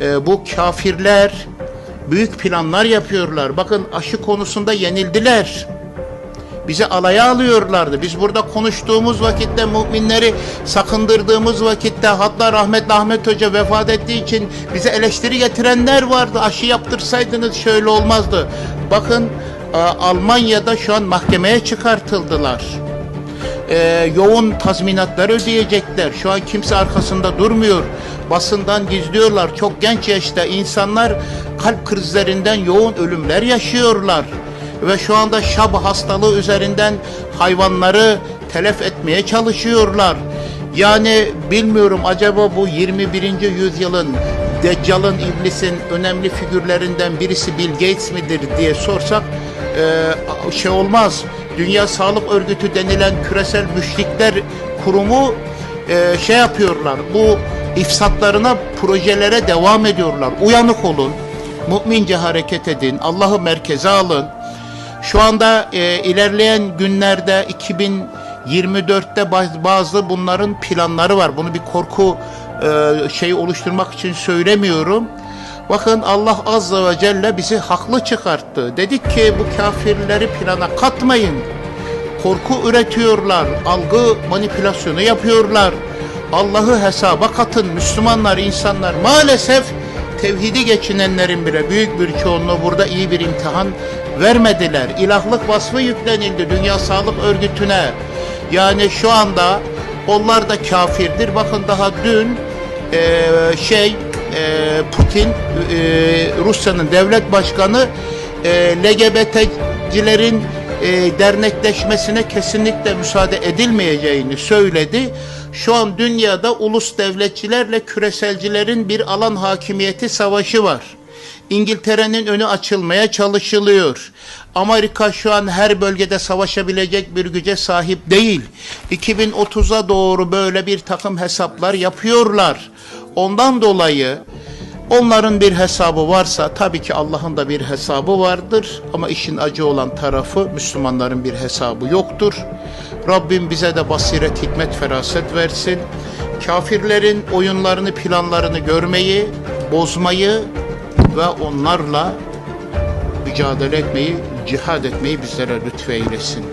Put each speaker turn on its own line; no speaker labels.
e, bu kafirler büyük planlar yapıyorlar. Bakın aşı konusunda yenildiler. Bizi alaya alıyorlardı. Biz burada konuştuğumuz vakitte müminleri sakındırdığımız vakitte hatta rahmetli Ahmet Hoca vefat ettiği için bize eleştiri getirenler vardı. Aşı yaptırsaydınız şöyle olmazdı. Bakın e, Almanya'da şu an mahkemeye çıkartıldılar. E, yoğun tazminatları ödeyecekler. Şu an kimse arkasında durmuyor. Basından gizliyorlar. Çok genç yaşta insanlar kalp krizlerinden yoğun ölümler yaşıyorlar ve şu anda şab hastalığı üzerinden hayvanları telef etmeye çalışıyorlar. Yani bilmiyorum acaba bu 21. yüzyılın Deccal'ın, iblisin önemli figürlerinden birisi Bill Gates midir diye sorsak e, şey olmaz. Dünya Sağlık Örgütü denilen küresel müşrikler kurumu e, şey yapıyorlar. Bu ifsatlarına, projelere devam ediyorlar. Uyanık olun. Mümince hareket edin. Allah'ı merkeze alın. Şu anda e, ilerleyen günlerde 2024'te baz- bazı bunların planları var. Bunu bir korku e, şey oluşturmak için söylemiyorum. Bakın Allah Azze ve Celle bizi haklı çıkarttı. Dedik ki bu kafirleri plana katmayın. Korku üretiyorlar, algı manipülasyonu yapıyorlar. Allah'ı hesaba katın Müslümanlar, insanlar maalesef tevhidi geçinenlerin bile büyük bir çoğunluğu burada iyi bir imtihan vermediler. İlahlık vasfı yüklenildi Dünya Sağlık Örgütü'ne. Yani şu anda onlar da kafirdir. Bakın daha dün eee, şey eee, Putin eee, Rusya'nın devlet başkanı eee LGBT'cilerin eee, dernekleşmesine kesinlikle müsaade edilmeyeceğini söyledi. Şu an dünyada ulus devletçilerle küreselcilerin bir alan hakimiyeti savaşı var. İngiltere'nin önü açılmaya çalışılıyor. Amerika şu an her bölgede savaşabilecek bir güce sahip değil. 2030'a doğru böyle bir takım hesaplar yapıyorlar. Ondan dolayı onların bir hesabı varsa tabii ki Allah'ın da bir hesabı vardır. Ama işin acı olan tarafı Müslümanların bir hesabı yoktur. Rabbim bize de basiret, hikmet, feraset versin. Kafirlerin oyunlarını, planlarını görmeyi, bozmayı ve onlarla mücadele etmeyi, cihad etmeyi bizlere lütfeylesin.